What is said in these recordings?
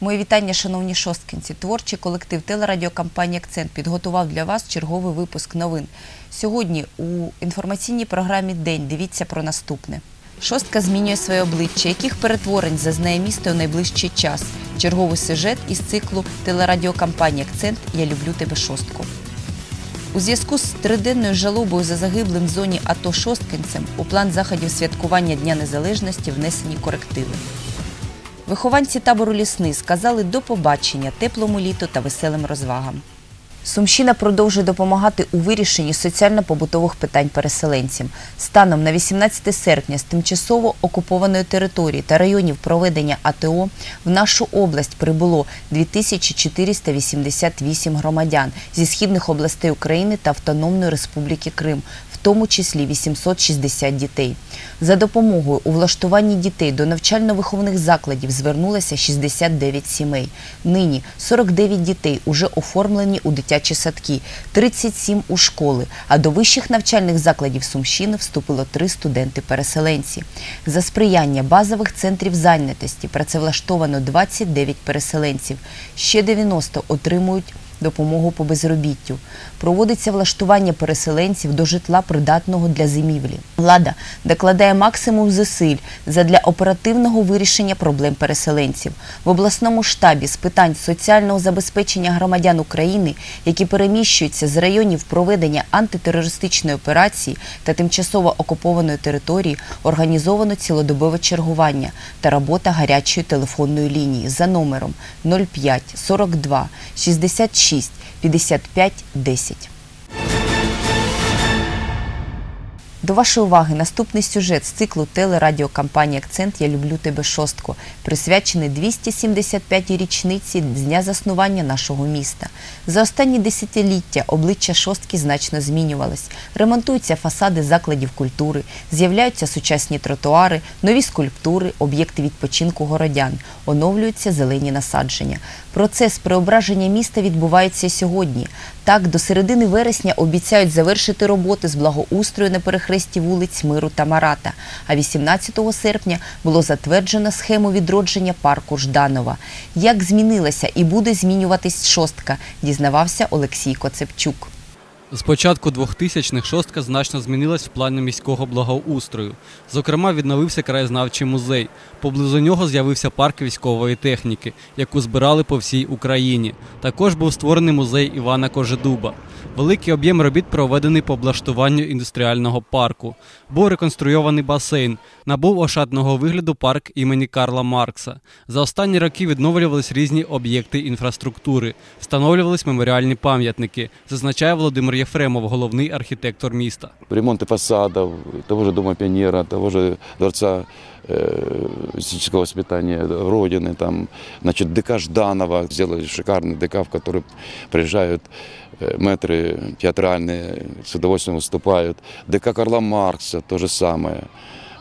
Мої вітання, шановні шосткинці. Творчий колектив телерадіокомпанії Акцент підготував для вас черговий випуск новин. Сьогодні у інформаційній програмі День дивіться про наступне. Шостка змінює своє обличчя. Яких перетворень зазнає місто у найближчий час? Черговий сюжет із циклу телерадіокомпанії Акцент Я люблю тебе шостку. У зв'язку з триденною жалобою за загиблим в зоні АТО шосткинцем у план заходів святкування Дня Незалежності внесені корективи. Вихованці табору Лісний сказали до побачення теплому літу та веселим розвагам. Сумщина продовжує допомагати у вирішенні соціально-побутових питань переселенцям. Станом на 18 серпня з тимчасово окупованої території та районів проведення АТО в нашу область прибуло 2488 громадян зі східних областей України та Автономної Республіки Крим, тому числі 860 дітей. За допомогою у влаштуванні дітей до навчально-виховних закладів звернулося 69 сімей. Нині 49 дітей уже оформлені у дитячі садки, 37 у школи, а до вищих навчальних закладів Сумщини вступило три студенти-переселенці. За сприяння базових центрів зайнятості працевлаштовано 29 переселенців, ще 90 отримують допомогу по безробіттю. Проводиться влаштування переселенців до житла придатного для зимівлі. Влада докладає максимум зусиль задля оперативного вирішення проблем переселенців. В обласному штабі з питань соціального забезпечення громадян України, які переміщуються з районів проведення антитерористичної операції та тимчасово окупованої території, організовано цілодобове чергування та робота гарячої телефонної лінії за номером 05 42 66 55 10. До вашої уваги наступний сюжет з циклу телерадіокампанії Акцент Я люблю тебе шостко, присвячений 275-й річниці дня заснування нашого міста. За останні десятиліття обличчя шостки значно змінювалось. Ремонтуються фасади закладів культури, з'являються сучасні тротуари, нові скульптури, об'єкти відпочинку городян, оновлюються зелені насадження. Процес преображення міста відбувається сьогодні. Так, до середини вересня обіцяють завершити роботи з благоустрою на перехресті вулиць Миру та Марата. А 18 серпня було затверджено схему відродження парку Жданова. Як змінилася і буде змінюватись шостка, дізнавався Олексій Коцепчук. З початку 2000-х шостка значно змінилась в плані міського благоустрою. Зокрема, відновився краєзнавчий музей. Поблизу нього з'явився парк військової техніки, яку збирали по всій Україні. Також був створений музей Івана Кожедуба. Великий об'єм робіт проведений по облаштуванню індустріального парку. Був реконструйований басейн. Набув ошатного вигляду парк імені Карла Маркса. За останні роки відновлювались різні об'єкти інфраструктури, встановлювались меморіальні пам'ятники, зазначає Володимир Єфремов, головний архітектор міста. ремонты фасадов, того же Дома пионера, того же Дворца э, физического воспитания Родины, там, значит, ДК Жданова, сделали шикарный ДК, в который приезжают э, мэтры театральные, с удовольствием выступают. ДК Карла Маркса, то же самое.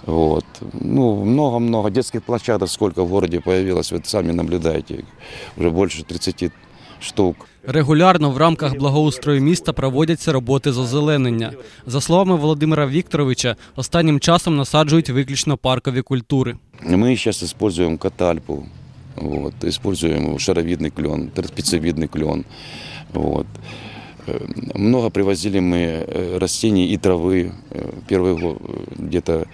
Вот. Ну, много-много детских площадок, сколько в городе появилось, вы сами наблюдаете, уже больше 30 штук. Регулярно в рамках благоустрою міста проводяться роботи з озеленення. За словами Володимира Вікторовича, останнім часом насаджують виключно паркові культури. Мы сейчас используем катальпу, вот, используем шаровидный клен, спецевидный клен. Вот. Э, Много привозили мы э, растений и травы. Э, Первые го- где-то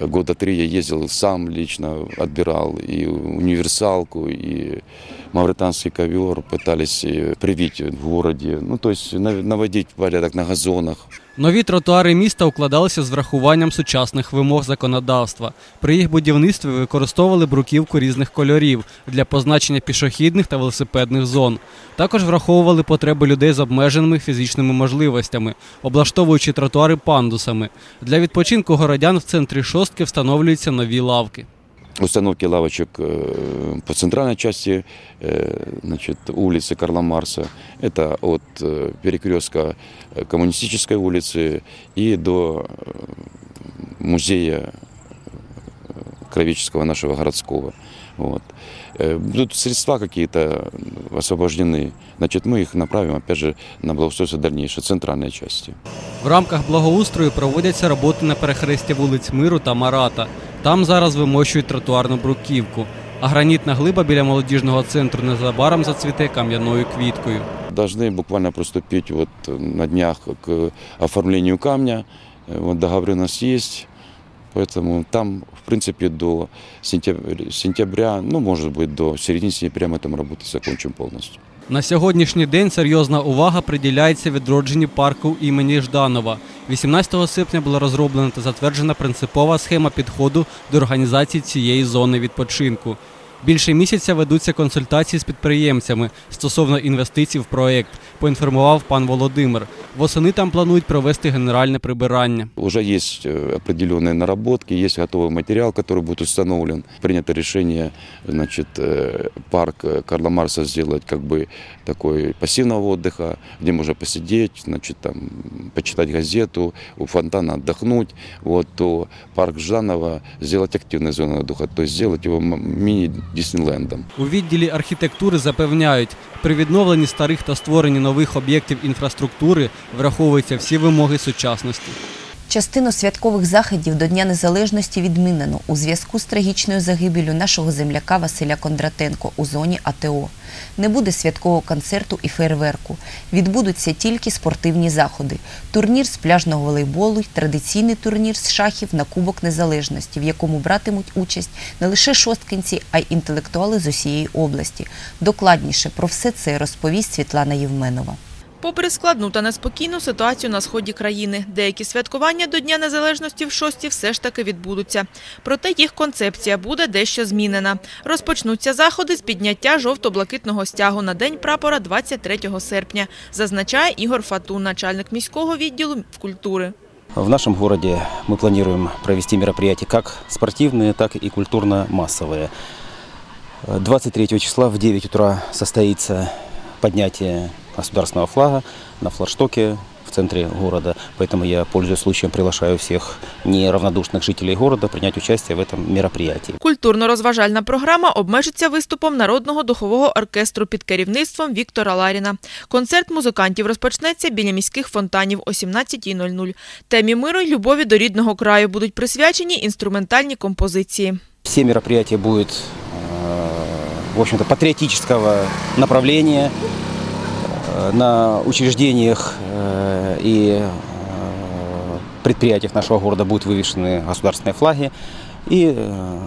года три я ездил сам лично, отбирал и универсалку, и мавританский ковер пытались э, привить в городе. Ну, то есть нав- наводить порядок на газонах. Нові тротуари міста укладалися з врахуванням сучасних вимог законодавства. При їх будівництві використовували бруківку різних кольорів для позначення пішохідних та велосипедних зон. Також враховували потреби людей з обмеженими фізичними можливостями, облаштовуючи тротуари пандусами. Для відпочинку городян в центрі шостки встановлюються нові лавки установки лавочек э, по центральной части э, значит, улицы Карла Марса. Это от э, перекрестка э, Коммунистической улицы и до э, музея э, Кровеческого нашего городского. Вот. Э, Будут средства какие-то освобождены, значит, мы их направим, опять же, на благоустройство дальнейшее, центральной части. В рамках благоустрою проводяться роботи на перехресті вулиць Миру та Марата. Там зараз вимощують тротуарну бруківку. А гранітна глиба біля молодіжного центру незабаром зацвіте кам'яною квіткою. Должны буквально приступить вот на днях к оформлению камня. Э, Вот договоренность есть. Поэтому там, в принципе, до сентября, сентября, ну, может быть, до середины сентября мы там работу закончим полностью. На сьогоднішній день серйозна увага приділяється відродженню парку імені Жданова. 18 серпня була розроблена та затверджена принципова схема підходу до організації цієї зони відпочинку. Більше місяця ведуться консультації з підприємцями стосовно інвестицій в проект, поінформував пан Володимир. Восени там планують провести генеральне прибирання. Уже есть э, определенные наработки, есть готовый материал, который будет установлен. Принято решение, значит, э, парк э, Карла Марса сделать как бы такой пассивного отдыха, где можно посидеть, значит, там, почитать газету, у фонтана отдохнуть. Вот, то парк Жданова сделать активной зоной отдыха, то есть сделать его м- мини-Диснейлендом. У відділі архітектури запевняють, при відновленні старих та створенні нових об'єктів інфраструктури враховуються всі вимоги сучасності. Частину святкових заходів до Дня Незалежності відмінено у зв'язку з трагічною загибелю нашого земляка Василя Кондратенко у зоні АТО. Не буде святкового концерту і фейерверку. Відбудуться тільки спортивні заходи: турнір з пляжного волейболу й традиційний турнір з шахів на Кубок Незалежності, в якому братимуть участь не лише шосткинці, а й інтелектуали з усієї області. Докладніше про все це розповість Світлана Євменова. Попри складну та неспокійну ситуацію на сході країни, деякі святкування до Дня Незалежності в шості все ж таки відбудуться. Проте їх концепція буде дещо змінена. Розпочнуться заходи з підняття жовто-блакитного стягу на День прапора 23 серпня, зазначає Ігор Фатун, начальник міського відділу культури. В нашем городе мы планируем провести мероприятия как спортивные, так и культурно-массовые. 23 числа в 9 утра состоится поднятие государственного флага на флагштоке в центре города. Поэтому я, пользуясь случаем, приглашаю всех неравнодушных жителей города принять участие в этом мероприятии. Культурно-розважальна програма обмежиться виступом народного духового оркестру під керівництвом Віктора Ларіна. Концерт музикантів розпочнеться біля міських фонтанів о 17.00. Темі миру й любові до рідного краю будуть присвячені інструментальні композиції. Все мероприятия будут, э, в общем-то, патриотического направления. Э, На учреждениях э, и э, предприятиях нашего города будут вывешены государственные флаги и э,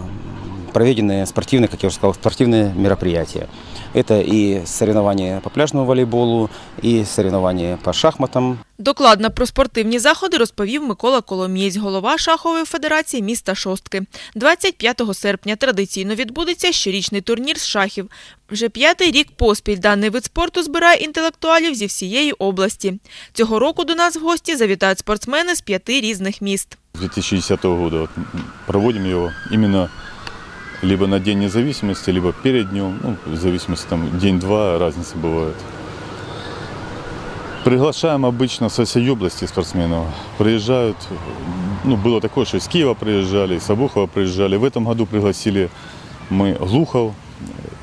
проведены спортивные, как я уже сказал, спортивные мероприятия. Это и соревнования по пляжному волейболу, и соревнования по шахматам, Докладно про спортивні заходи розповів Микола Коломієць, голова шахової федерації міста Шостки. 25 серпня традиційно відбудеться щорічний турнір з шахів. Вже п'ятий рік поспіль даний вид спорту збирає інтелектуалів зі всієї області. Цього року до нас в гості завітають спортсмени з п'яти різних міст. С 2010 года вот проводим его именно либо на День независимости, либо перед днем, ну, в зависимости, там, день-два, разница бывает. Приглашаем обычно со всей области спортсменов. Приезжают, ну, было такое, что из Киева приезжали, из Обухова приезжали. В этом году пригласили мы Глухов,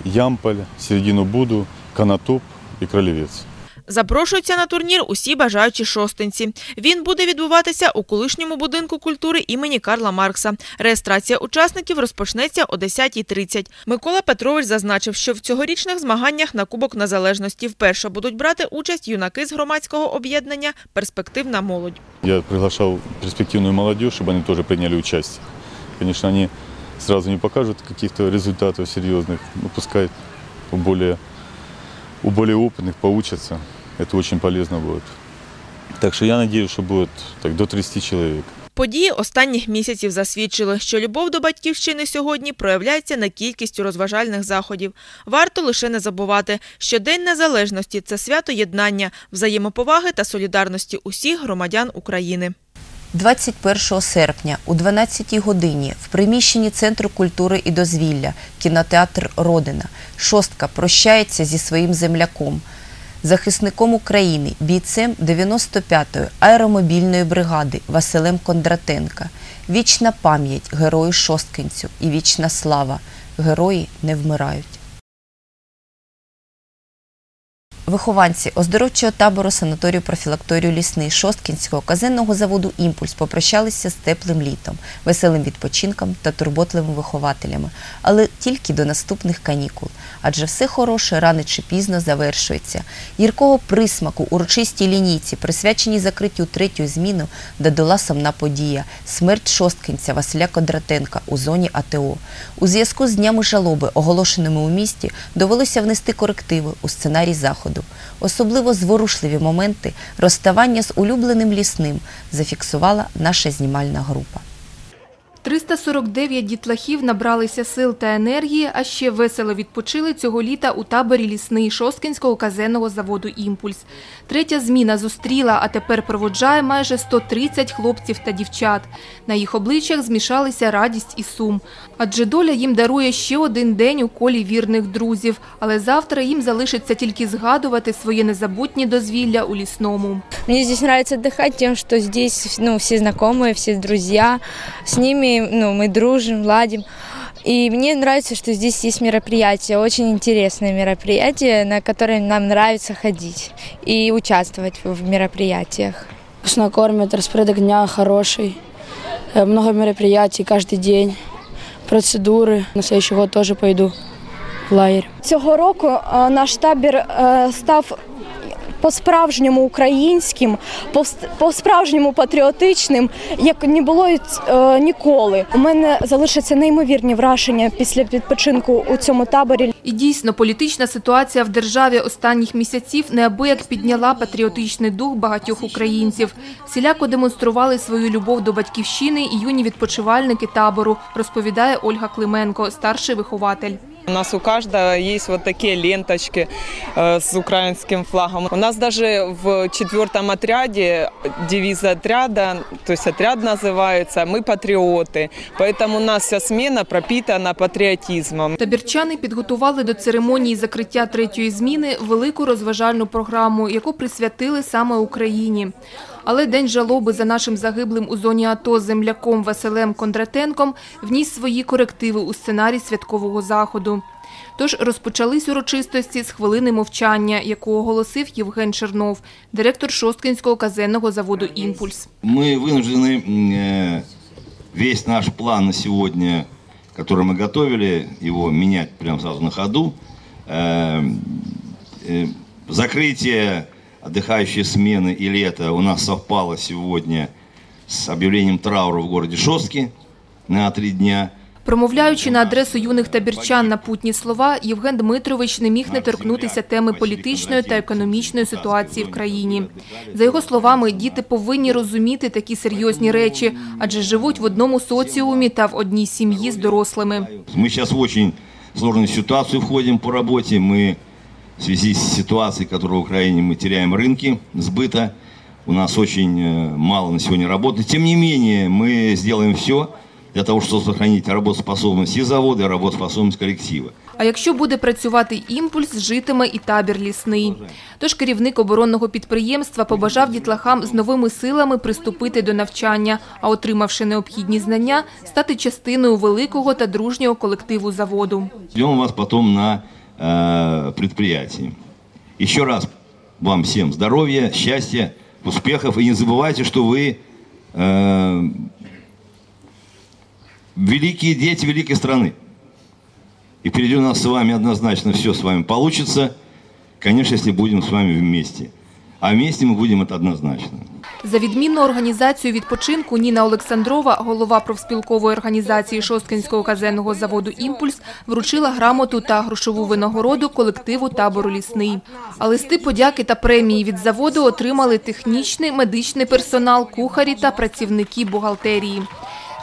Ямполь, Середину Буду, Конотоп и Кролевец. Запрошуються на турнір усі бажаючі шостинці. Він буде відбуватися у колишньому будинку культури імені Карла Маркса. Реєстрація учасників розпочнеться о 10.30. Микола Петрович зазначив, що в цьогорічних змаганнях на Кубок Незалежності вперше будуть брати участь юнаки з громадського об'єднання Перспективна молодь. Я приглашал перспективную молодежь, чтобы они тоже приняли участие. Конечно, они сразу не покажут каких-то результатов серьезных, но пускай у более, у более опытных поучатся. Это очень полезно будет. Так что я надеюсь, что будет так, до 30 человек. Події останніх місяців засвідчили, що любов до батьківщини сьогодні проявляється на кількістю розважальних заходів. Варто лише не забувати, що День Незалежності це свято єднання, взаємоповаги та солідарності усіх громадян України. 21 серпня у 12-й годині в приміщенні Центру культури і дозвілля кінотеатр Родина шостка прощається зі своїм земляком, захисником України, бійцем 95-ї аеромобільної бригади Василем Кондратенка. Вічна пам'ять герою шосткинцю і вічна слава. Герої не вмирають. Вихованці оздоровчого табору санаторію профілакторію лісний Шосткінського казенного заводу Імпульс попрощалися з теплим літом, веселим відпочинком та турботливими вихователями, але тільки до наступних канікул. Адже все хороше рано чи пізно завершується. Гіркого присмаку урочистій лінійці, присвяченій закриттю третьої зміни, додала сумна подія смерть шосткинця Василя Кондратенка у зоні АТО. У зв'язку з днями жалоби, оголошеними у місті, довелося внести корективи у сценарій заходу. Особливо зворушливі моменти розставання з улюбленим лісним зафіксувала наша знімальна група. 349 дітлахів набралися сил та енергії, а ще весело відпочили цього літа у таборі лісний Шосткинського казенного заводу «Імпульс». Третя зміна зустріла, а тепер проводжає майже 130 хлопців та дівчат. На їх обличчях змішалися радість і сум. Адже доля їм дарує ще один день у колі вірних друзів. Але завтра їм залишиться тільки згадувати своє незабутнє дозвілля у лісному. Мне здесь нравится отдыхать тем, что здесь ну, все знакомые, все друзья. С ними ну, мы дружим, ладим. И мне нравится, что здесь есть мероприятия, очень интересные мероприятия, на которые нам нравится ходить и участвовать в мероприятиях. Вкусно кормят, распорядок дня хороший, э, много мероприятий каждый день, процедуры. На следующий год тоже пойду в лагерь. Цього року е, наш табір е, став по-справжньому українським, пос- по-справжньому патріотичним, як не було е, ніколи. У мене залишаться неймовірні враження після відпочинку у цьому таборі. І дійсно, політична ситуація в державі останніх місяців неабияк підняла патріотичний дух багатьох українців. Всіляко демонстрували свою любов до батьківщини і юні відпочивальники табору, розповідає Ольга Клименко, старший вихователь. У нас у каждого есть вот такие ленточки э, с украинским флагом. У нас даже в четвертом отряде девиз отряда, то есть отряд называется «Мы патриоты». Поэтому у нас вся смена пропитана патриотизмом. Табірчани підготували до церемонії закриття третьої зміни велику розважальну програму, яку присвятили саме Україні. Але день жалоби за нашим загиблим у зоні АТО земляком Василем Кондратенком вніс свої корективи у сценарій святкового заходу. Тож розпочались урочистості з хвилини мовчання, яку оголосив Євген Чернов, директор Шосткинського казенного заводу «Імпульс». Мы вынуждены м, э, весь наш план на сегодня, который мы готовили, его менять прямо сразу на ходу. Э, э, Закрытие отдыхающей смены и лета у нас совпало сегодня с объявлением траура в городе Шостки на три дня. Промовляючи на адресу юних табірчан напутні слова, Євген Дмитрович не міг не торкнутися теми політичної та економічної ситуації в країні. За його словами, діти повинні розуміти такі серйозні речі, адже живуть в одному соціумі та в одній сім'ї з дорослими. Мы сейчас в очень сложную ситуацию входим по работе. Мы в связи с ситуацией, которая в Украине, мы теряем рынки сбыта. У нас очень э, мало на сегодня работы. Тем не менее, мы сделаем все для того, чтобы сохранить работоспособность и завода, и работоспособность коллектива. А якщо буде працювати імпульс, житиме і табір лісний. Тож керівник оборонного підприємства побажав дітлахам з новими силами приступити до навчання, а отримавши необхідні знання, стати частиною великого та дружнього колективу заводу. Ждем вас потом на э. Еще раз вам всем здоровья, счастья, успехов. И не забывайте, что вы э, великие дети великой страны. И впереди у нас с вами однозначно все с вами получится. Конечно, если будем с вами вместе. А вместе мы будем это однозначно. За відмінну організацію відпочинку Ніна Олександрова, голова профспілкової організації Шосткинського казенного заводу «Імпульс», вручила грамоту та грошову винагороду колективу табору «Лісний». А листи подяки та премії від заводу отримали технічний, медичний персонал, кухарі та працівники бухгалтерії.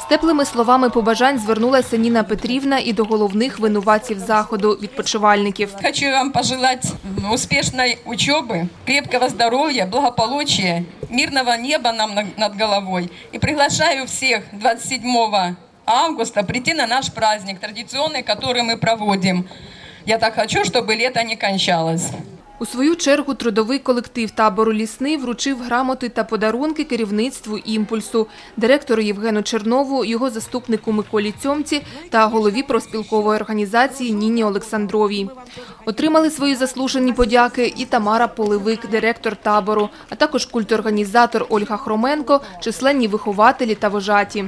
З теплими словами побажань звернулася Ніна Петрівна і до головних винуватців заходу – відпочивальників. Хочу вам пожелать успешной учебы, крепкого здоровья, благополучия, мирного неба нам на- над головой. И приглашаю всех 27 августа прийти на наш праздник традиционный, который мы проводим. Я так хочу, чтобы лето не кончалось. У свою чергу трудовий колектив табору «Лісний» вручив грамоти та подарунки керівництву «Імпульсу», директору Євгену Чернову, його заступнику Миколі Цьомці та голові профспілкової організації Ніні Олександровій. Отримали свої заслужені подяки і Тамара Поливик, директор табору, а також культорганізатор Ольга Хроменко, численні вихователі та вожаті.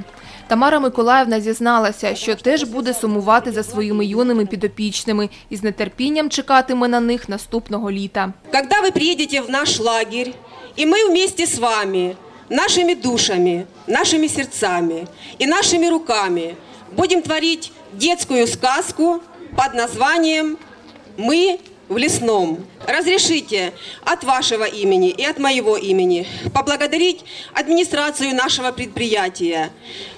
Тамара Миколаївна зізналася, що теж буде сумувати за своїми юними підопічними і з нетерпінням чекатиме на них наступного літа. Когда вы приедете в наш лагерь, и мы вместе с вами, нашими душами, нашими сердцами и нашими руками будем творить детскую сказку под названием «Мы в лесном». Разрешите от вашего имени и от моего имени поблагодарить администрацию нашего предприятия,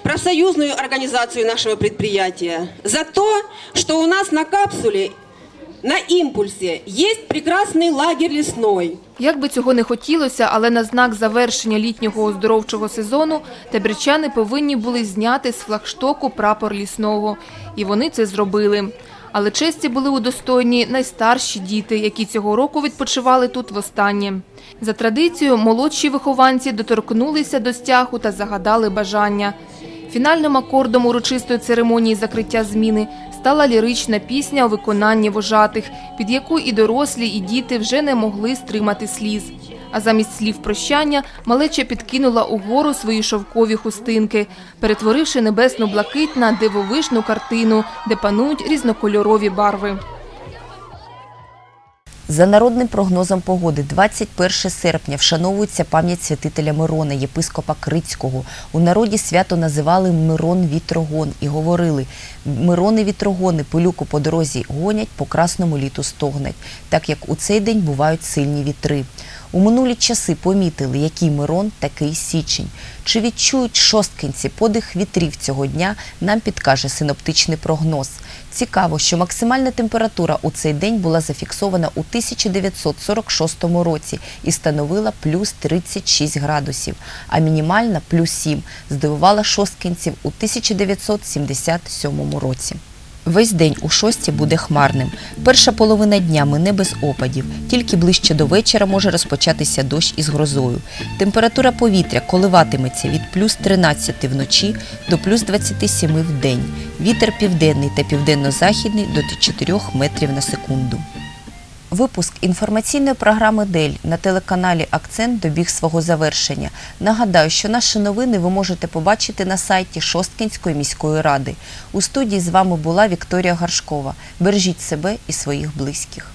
профсоюзную организацию нашего предприятия за то, что у нас на капсуле на імпульсі є прекрасний лагерь лісной. Як би цього не хотілося, але на знак завершення літнього оздоровчого сезону табірчани повинні були зняти з флагштоку прапор лісного. І вони це зробили. Але честі були удостоєні найстарші діти, які цього року відпочивали тут востаннє. За традицією, молодші вихованці доторкнулися до стягу та загадали бажання. Фінальним акордом урочистої церемонії закриття зміни стала лірична пісня у виконанні вожатих, під яку і дорослі, і діти вже не могли стримати сліз. А замість слів прощання малеча підкинула угору свої шовкові хустинки, перетворивши небесну блакить на дивовижну картину, де панують різнокольорові барви. За народним прогнозом погоди, 21 серпня вшановується пам'ять святителя Мирона, єпископа Крицького. У народі свято називали Мирон Вітрогон і говорили Мирони Вітрогони пилюку по дорозі гонять, по красному літу стогнать, так як у цей день бувають сильні вітри. У минулі часи помітили, який Мирон, такий січень. Чи відчують шосткинці подих вітрів цього дня, нам підкаже синоптичний прогноз. Цікаво, що максимальна температура у цей день була зафіксована у 1946 році і становила плюс 36 градусів, а мінімальна плюс 7 здивувала шосткинців у 1977 році. Весь день у шості буде хмарним. Перша половина дня мине без опадів. Тільки ближче до вечора може розпочатися дощ із грозою. Температура повітря коливатиметься від плюс 13 вночі до плюс 27 в день. Вітер південний та південно-західний до 4 метрів на секунду. Випуск інформаційної програми Дель на телеканалі Акцент добіг свого завершення. Нагадаю, що наші новини ви можете побачити на сайті Шосткінської міської ради. У студії з вами була Вікторія Гаршкова. Бережіть себе і своїх близьких.